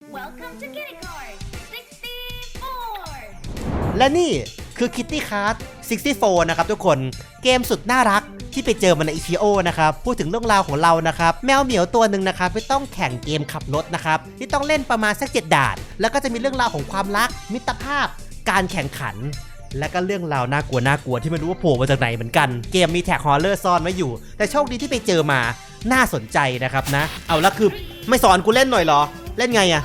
Welcome to Kitty Card 64! และนี่คือ Kitty Card 64 นะครับทุกคนเกมสุดน่ารักที่ไปเจอมาใน ETO นะครับ พูดถึงเรื่องราวของเรานะครับ แมวเหมียวตัวหนึ่งนะครับที่ต้องแข่งเกมขับรถนะครับที่ต้องเล่นประมาณสักเจ็ดด่าน แล้วก็จะมีเรื่องราวของความรัก มิตรภาพ การแข่งขัน และก็เรื่องราวน่ากลัวน่ากลัวที่ไม่รู้ว่าโผล่มาจากไหนเหมือนกัน เกมมีแท็กฮอลเลอร์ซ่อนไว้อยู่ แต่โชคดีที่ไปเจอมาน่าสนใจนะครับนะ เอาล้วคือไม่สอนกูเล่นหน่อยเหรอ เล่นไงอะ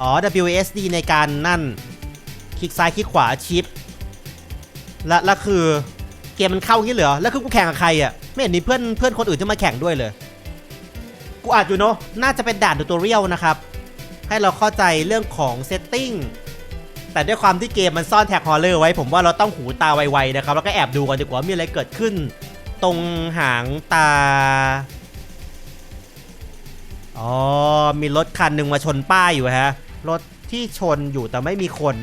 อ๋อ WSD ในการนั่น คลิกซ้ายคลิกขวาชิปและแล้วคือเกมมันเข้างี้เหรอ แล้วคือกูแข่งกับใครอะ ไม่เห็นมีเพื่อนเพื่อนคนอื่นที่มาแข่งด้วยเลย กูอาจอยู่เนาะ น่าจะเป็นด่านทูตอเรียลนะครับ ให้เราเข้าใจเรื่องของเซตติ้ง แต่ด้วยความที่เกมมันซ่อนแท็กฮอลเลอร์ไว้ ผมว่าเราต้องหูตาไวๆนะครับ แล้วก็แอบดูกันดีกว่ามีอะไรเกิดขึ้น ตรงหางตา อ๋อ มีรถคันหนึ่งมาชนป้ายอยู่ฮะ รถที่ชนอยู่แต่ไม่มีคน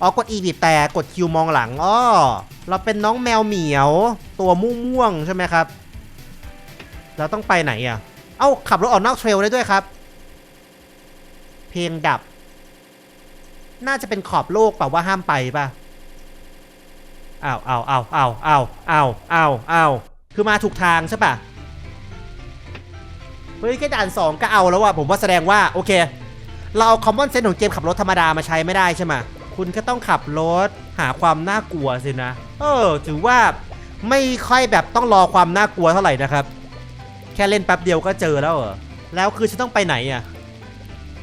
อ๋อ กด E บีบแต่กด Q มองหลัง อ๋อ เราเป็นน้องแมวเหมียว ตัวม่วงๆใช่ไหมครับ เราต้องไปไหนอะ เอ้า ขับรถออกนอกเทรลได้ด้วยครับ เพลงดับ น่าจะเป็นขอบโลกเปล่าว่าห้ามไปป่ะอ้าวอ้าวอ้าวอ้าวอ้าวอ้าวอ้าวอ้าวคือมาถูกทางใช่ปะ เฮ้ยแค่ด่านสองก็เอาแล้วว่ะผมว่าแสดงว่าโอเค เราเอาคอมมอนเซนส์ของเกมขับรถธรรมดามาใช้ไม่ได้ใช่ไหมคุณก็ต้องขับรถหาความน่ากลัวสินะ เออถือว่าไม่ค่อยแบบต้องรอความน่ากลัวเท่าไหร่นะครับ แค่เล่นแป๊บเดียวก็เจอแล้วเหรอแล้วคือฉันต้องไปไหนอะ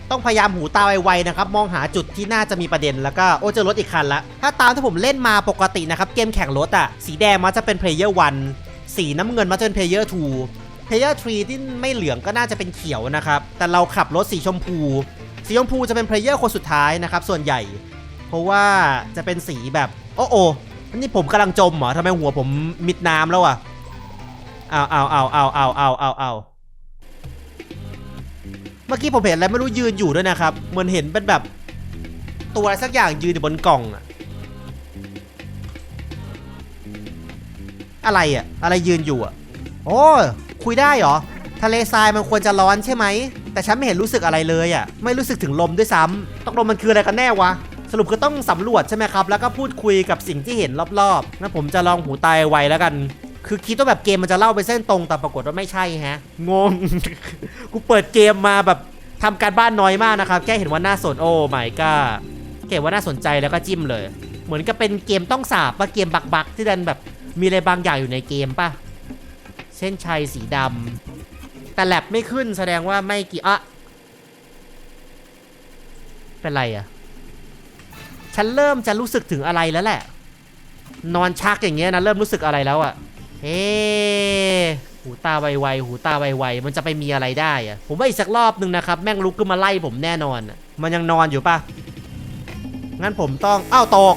ต้องพยายามหูตาไวๆนะครับ มองหาจุดที่น่าจะมีประเด็นแล้วก็โอ้เจอรถอีกคันละ ถ้าตามที่ผมเล่นมาปกตินะครับ เกมแข่งรถอะสีแดงมันจะเป็น player 1สีน้ำเงินมันจะเป็น player 2 player 3ที่ไม่เหลืองก็น่าจะเป็นเขียวนะครับ แต่เราขับรถสีชมพู สีชมพูจะเป็น player คนสุดท้ายนะครับ ส่วนใหญ่ เพราะว่าจะเป็นสีแบบโอ้โอนี่ผมกำลังจมเหรอทำไมหัวผมมิดน้ำแล้วอะเอาเอาเอาเอาเอาเอาเอาเอาเมื่อกี้ผมเห็นอะไรไม่รู้ยืนอยู่ด้วยนะครับ เหมือนเห็นเป็นแบบตัวอะไรสักอย่างยืนอยู่บนกล่องอะอะไรอะอะไรยืนอยู่อะโอ้ คุยได้เหรอ ทะเลทรายมันควรจะร้อนใช่ไหม แต่ฉันไม่เห็นรู้สึกอะไรเลยอะไม่รู้สึกถึงลมด้วยซ้ำตกลงมันคืออะไรกันแน่วะ สรุปคือต้องสำรวจใช่ไหมครับ แล้วก็พูดคุยกับสิ่งที่เห็นรอบๆงั้นผมจะลองหูตายไวแล้วกัน คือคิดว่าแบบเกมมันจะเล่าไปเส้นตรงแต่ปรากฏว่าไม่ใช่ฮะ งง กูเปิดเกมมาแบบทำการบ้านน้อยมากนะครับ แค่เห็นว่าน่าสนโอ้ไม่ก็เห็นว่าน่าสนใจแล้วก็จิ้มเลย เหมือนกับเป็นเกมต้องสาบปะเกมบักๆที่ดันแบบมีอะไรบางอย่างอยู่ในเกมป่ะ เส้นชัยสีดำแต่แลบไม่ขึ้นแสดงว่าไม่กี่อะเป็นไรอะฉันเริ่มจะรู้สึกถึงอะไรแล้วแหละ นอนชักอย่างเงี้ยนะเริ่มรู้สึกอะไรแล้วอะเฮ้หูตาไวๆหูตาไวๆมันจะไปมีอะไรได้อะผมว่าอีกสักรอบนึงนะครับ แม่งลุกขึ้นมาไล่ผมแน่นอน มันยังนอนอยู่ปะงั้นผมต้องอ้าวตก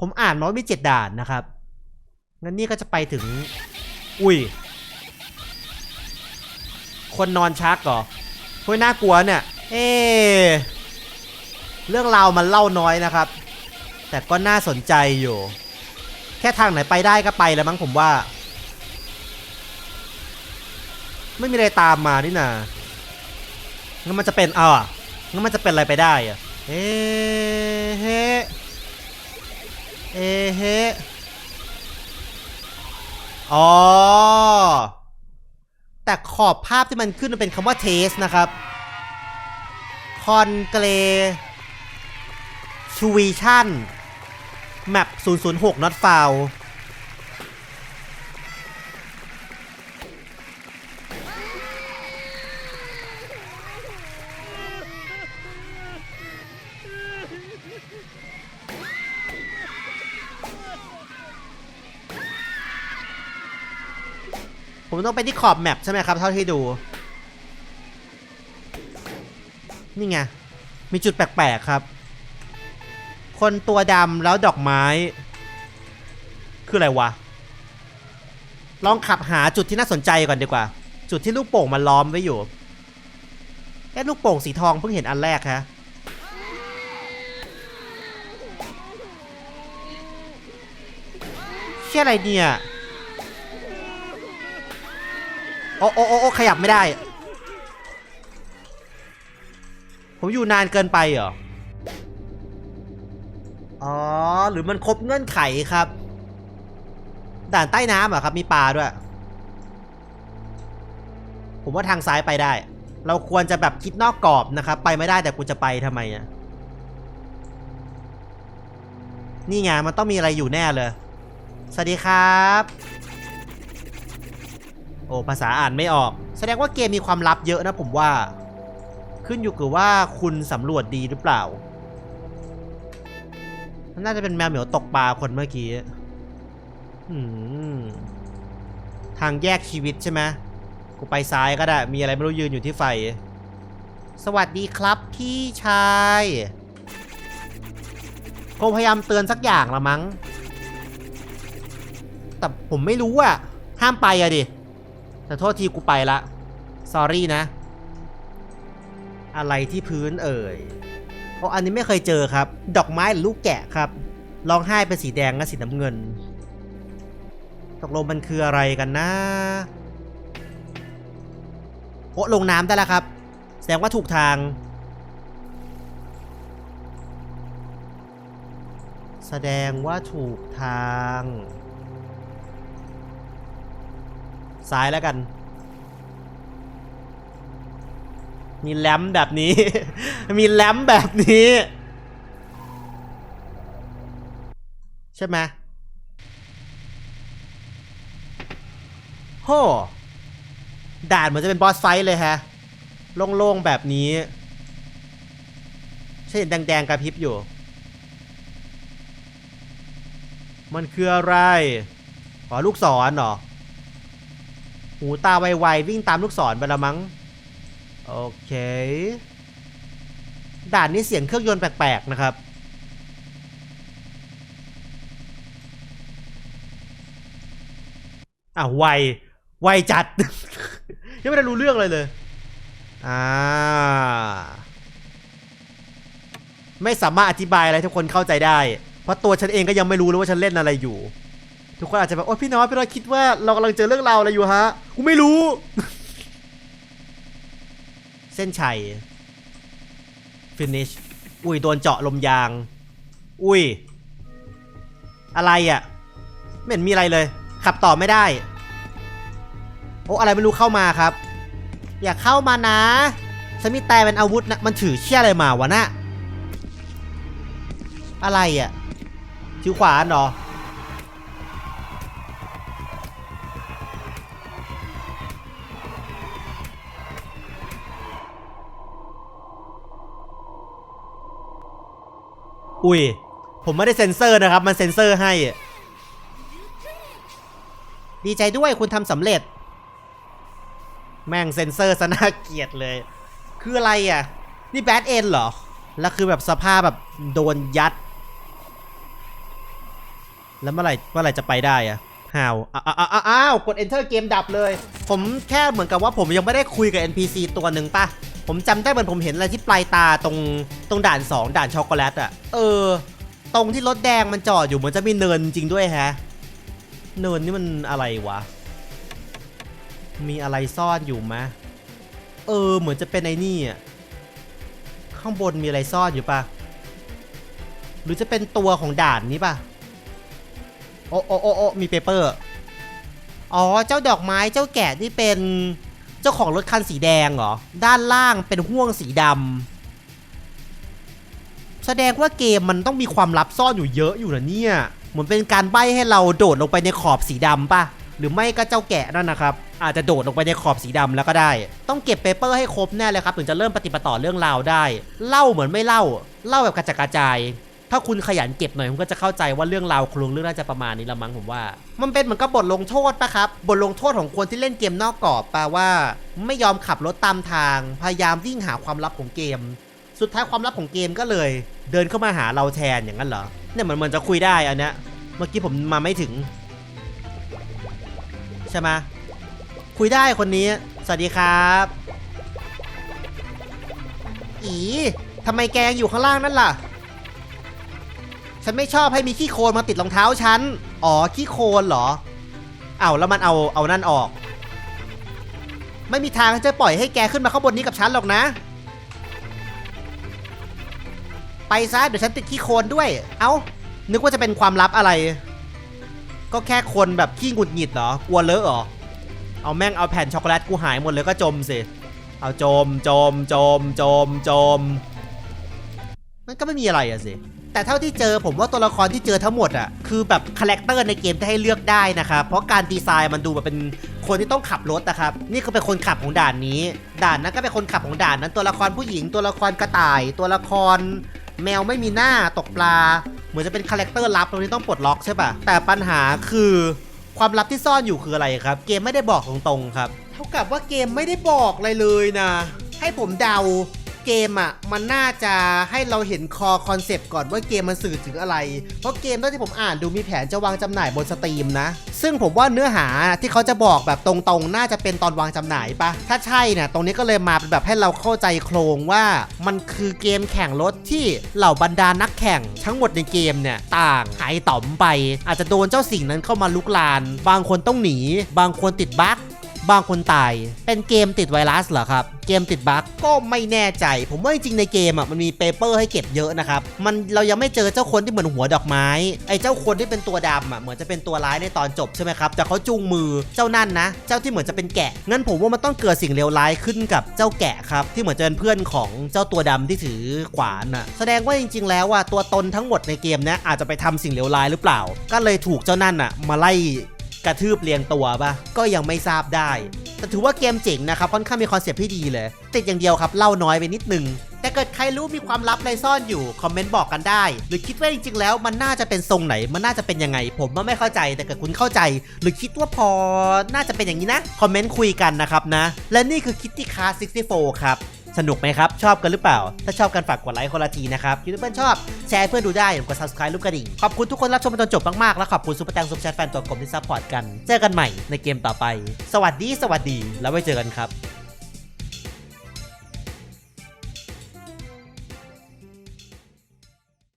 ผมอ่านมาว่ามีเจ็ดด่านนะครับ งั้นนี่ก็จะไปถึง อุ้ย คนนอนชักเหรอเฮ้ยน่ากลัวเนี่ย เอ๊เรื่องราวมันเล่าน้อยนะครับ แต่ก็น่าสนใจอยู่ แค่ทางไหนไปได้ก็ไปแล้วมั้งผมว่า ไม่มีอะไรตามมานี่นางั้นมันจะเป็นเอาอะงั้นมันจะเป็นอะไรไปได้อะเอ๊ะเฮ้ เอ๊ะเฮอ๋อ แต่ขอบภาพที่มันขึ้นมันเป็นคำว่าเทสนะครับคอนเกรชูวิชั่นแมป006 not found ผมต้องไปที่ขอบแมปใช่ไหมครับ เท่าที่ดู นี่ไง มีจุดแปลกๆครับ คนตัวดำแล้วดอกไม้ คืออะไรวะ ลองขับหาจุดที่น่าสนใจก่อนดีกว่า จุดที่ลูกโป่งมันล้อมไว้อยู่แค่ลูกโป่งสีทองเพิ่งเห็นอันแรกฮะเชี่อะไรเนี่ย โอ้โอ้โอ้ขยับไม่ได้ ผมอยู่นานเกินไปเหรอ อ๋อ หรือมันครบเงื่อนไขครับ ด่านใต้น้ำเหรอครับ มีปลาด้วย ผมว่าทางซ้ายไปได้ เราควรจะแบบคิดนอกกรอบนะครับ ไปไม่ได้แต่กูจะไปทำไมอะนี่ไงมันต้องมีอะไรอยู่แน่เลย สวัสดีครับ โอ้ภาษาอ่านไม่ออก แสดงว่าเกมมีความลับเยอะนะผมว่า ขึ้นอยู่กับว่าคุณสำรวจดีหรือเปล่า น่าจะเป็นแมวเหมียวตกปลาคนเมื่อกี้ทางแยกชีวิตใช่ไหมกูไปซ้ายก็ได้ มีอะไรไม่รู้ยืนอยู่ที่ไฟ สวัสดีครับพี่ชายคงพยายามเตือนสักอย่างละมั้ง แต่ผมไม่รู้อะห้ามไปอะดิ แต่โทษทีกูไปละสอรี่นะ อะไรที่พื้นเอ่ยเพราะอันนี้ไม่เคยเจอครับ ดอกไม้หรือลูกแกะครับร้องไห้เป็นสีแดงและสีน้ำเงิน ตกลงมันคืออะไรกันนะโอ้ลงน้ำได้แล้วครับ แสดงว่าถูกทาง แสดงว่าถูกทาง ซ้ายแล้วกัน มีแลมแบบนี้ มีแลมแบบนี้ ใช่ไหมโหด่านเหมือนจะเป็นบอสไฟท์เลยฮะ โล่งๆแบบนี้ใช่เห็นแดงๆกระพริบอยู่ มันคืออะไรอ๋อลูกศรเหรอ หูตาไวๆวิ่งตามลูกศรไปละมั้ง โอเค ด่านนี้เสียงเครื่องยนต์แปลกๆนะครับ อะไว ไวจัด ยังไม่ได้รู้เรื่องเลยเลย อ่า ไม่สามารถอธิบายอะไรทุกคนเข้าใจได้ เพราะตัวฉันเองก็ยังไม่รู้เลยว่าฉันเล่นอะไรอยู่ ทุกคนอาจจะแบบโอ๊ยพี่น้อยพี่น้อยคิดว่าเรากำลังเจอเรื่องราวอะไรอยู่ฮะกูไม่รู้ เส้นชัย finish อุ้ยโดนเจาะลมยาง อุ้ย อะไรอะ่ะไม่เห็นมีอะไรเลย ขับต่อไม่ได้ โอ้อะไรไม่รู้เข้ามาครับ อย่าเข้ามานะฉันมีแต่เป็นอาวุธนะมันถือเชี่ยอะไรมาวะนะอะไรอะ่ะถือขวานเหรอ อุ้ย ผมไม่ได้เซ็นเซอร์นะครับ มันเซ็นเซอร์ให้ ดีใจด้วยคุณทำสำเร็จ แม่งเซ็นเซอร์ซะน่าเกลียดเลย คืออะไรอะ นี่แบดเอ็นเหรอ แล้วคือแบบสภาพแบบโดนยัด แล้วเมื่อไหร่เมื่อไหร่จะไปได้อะฮาวอ้าวอ้าวอ้าวอ้าวกด enter เกมดับเลย ผมแค่เหมือนกับว่าผมยังไม่ได้คุยกับ NPC ตัวหนึ่งป่ะ ผมจำได้เหมือนผมเห็นอะไรที่ปลายตาตรงตรงด่าน 2 ด่านช็อกโกแลตอะเออ ตรงที่รถแดงมันจอดอยู่เหมือนจะมีเนินจริงด้วยแฮะ เนินนี่มันอะไรวะ มีอะไรซ่อนอยู่ไหมเออ เหมือนจะเป็นไอ้นี่อะข้างบนมีอะไรซ่อนอยู่ปะหรือจะเป็นตัวของด่านนี้ปะโอ้โอ้โอ้โอมีเปเปอร์ อ๋อ เจ้าดอกไม้เจ้าแกะที่เป็น เจ้าของรถคันสีแดงเหรอ ด้านล่างเป็นห่วงสีดำแสดงว่าเกมมันต้องมีความลับซ่อนอยู่เยอะอยู่นะเนี่ย เหมือนเป็นการใบ้ให้เราโดดลงไปในขอบสีดำปะหรือไม่ก็เจ้าแกะนั่นนะครับ อาจจะโดดลงไปในขอบสีดำแล้วก็ได้ ต้องเก็บเปเปอร์ให้ครบแน่เลยครับ ถึงจะเริ่มปฏิปต่อเรื่องราวได้ เล่าเหมือนไม่เล่า เล่าแบบกระจัดกระจาย ถ้าคุณขยันเก็บหน่อยคุณก็จะเข้าใจว่าเรื่องราวโครงเรื่องน่าจะประมาณนี้ละมั้งผมว่า มันเป็นเหมือนกับบทลงโทษปะครับ บทลงโทษของคนที่เล่นเกมนอกกรอบแปลว่า ไม่ยอมขับรถตามทาง พยายามวิ่งหาความลับของเกม สุดท้ายความลับของเกมก็เลย เดินเข้ามาหาเราแทนอย่างนั้นเหรอ เนี่ยเหมือนเหมือนจะคุยได้อันเนี้ย เมื่อกี้ผมมาไม่ถึง ใช่ไหมคุยได้คนนี้ สวัสดีครับ อีทำไมแกยังอยู่ข้างล่างนั่นล่ะ ฉันไม่ชอบให้มีขี้โคลนมาติดรองเท้าฉัน อ๋อ ขี้โคลนเหรอเอาแล้วมันเอา เอานั่นออก ไม่มีทางจะปล่อยให้แกขึ้นมาข้างบนนี้กับฉันหรอกนะ ไปซะ เดี๋ยวฉันติดขี้โคลนด้วย เอ้า นึกว่าจะเป็นความลับอะไร ก็แค่คนแบบขี้หงุดหงิดเหรอ กลัวเลอะเหรอ เอาแม่งเอาแผ่นช็อกโกแลตกูหายหมดเลยก็จมสิ เอาจม จม จม จม จม มันก็ไม่มีอะไรอะสิ แต่เท่าที่เจอผมว่าตัวละครที่เจอทั้งหมดอะคือแบบคาแรคเตอร์ในเกมที่ให้เลือกได้นะครับ เพราะการดีไซน์มันดูแบบเป็นคนที่ต้องขับรถนะครับ นี่ก็เป็นคนขับของด่านนี้ ด่านนั้นก็เป็นคนขับของด่านนั้น ตัวละครผู้หญิง ตัวละครกระต่าย ตัวละคร แมวไม่มีหน้าตกปลา เหมือนจะเป็นคาแรคเตอร์ลับตรงนี้ต้องปลดล็อกใช่ปะแต่ปัญหาคือความลับที่ซ่อนอยู่คืออะไรครับ เกมไม่ได้บอกตรงๆครับ เท่ากับว่าเกมไม่ได้บอกอะไรเลยนะ ให้ผมเดา เกมอะมันน่าจะให้เราเห็นคอคอนเซปต์ก่อนว่าเกมมันสื่อถึงอะไร เพราะเกมที่ผมอ่านดูมีแผนจะวางจำหน่ายบนสตรีมนะ ซึ่งผมว่าเนื้อหาที่เขาจะบอกแบบตรงๆ น่าจะเป็นตอนวางจำหน่ายปะถ้าใช่เนี่ยตรงนี้ก็เลยมาเป็นแบบให้เราเข้าใจโครงว่ามันคือเกมแข่งรถที่เหล่าบรรดานักแข่งทั้งหมดในเกมเนี่ยต่างหายต่อมไป อาจจะโดนเจ้าสิ่งนั้นเข้ามาลุกลาน บางคนต้องหนี บางคนติดบั๊ก บางคนตาย เป็นเกมติดไวรัสเหรอครับ เกมติดบั๊กก็ไม่แน่ใจ ผมว่าจริงในเกมอะมันมีเปเปอร์ให้เก็บเยอะนะครับ มันเรายังไม่เจอเจ้าคนที่เหมือนหัวดอกไม้ ไอ้เจ้าคนที่เป็นตัวดำอะเหมือนจะเป็นตัวร้ายในตอนจบใช่ไหมครับ แต่เขาจูงมือเจ้านั่นนะ เจ้าที่เหมือนจะเป็นแกะ งั้นผมว่ามันต้องเกิดสิ่งเลวร้ายขึ้นกับเจ้าแกะครับ ที่เหมือนจะเป็นเพื่อนของเจ้าตัวดำที่ถือขวานอะ แสดงว่าจริง ๆ แล้วว่าตัวตนทั้งหมดในเกมเนี้ยอาจจะไปทำสิ่งเลวร้ายหรือเปล่า ก็เลยถูกเจ้านั่นอะมาไล่ กระทืบเรียงตัวปะก็ยังไม่ทราบได้ แต่ถือว่าเกมเจ๋งนะครับค่อนข้างมีคอนเซปต์ที่ดีเลย ติดอย่างเดียวครับเล่าน้อยไปนิดนึงแต่เกิดใครรู้มีความลับอะไรซ่อนอยู่ คอมเมนต์บอกกันได้ หรือคิดว่าจริงๆแล้วมันน่าจะเป็นทรงไหน มันน่าจะเป็นยังไง ผมว่าไม่เข้าใจ แต่เกิดคุณเข้าใจ หรือคิดว่าพอน่าจะเป็นอย่างนี้นะ คอมเมนต์คุยกันนะครับนะ และนี่คือคิตตี้คาร์64ครับ สนุกไหมครับ ชอบกันหรือเปล่า ถ้าชอบกันฝากกดไลค์คนละทีนะครับคิดว่าเพื่อนชอบ แชร์เพื่อนดูได้อย่ากด subscribe รูปกระดิ่ง ขอบคุณทุกคนรับชมมาจนจบมากๆ และขอบคุณซุปเปอร์แตงซุปแชทแฟนตัวกลมที่ซัพพอร์ตกัน เจอกันใหม่ในเกมต่อไป สวัสดีสวัสดีแล้วไว้เจอกันครับ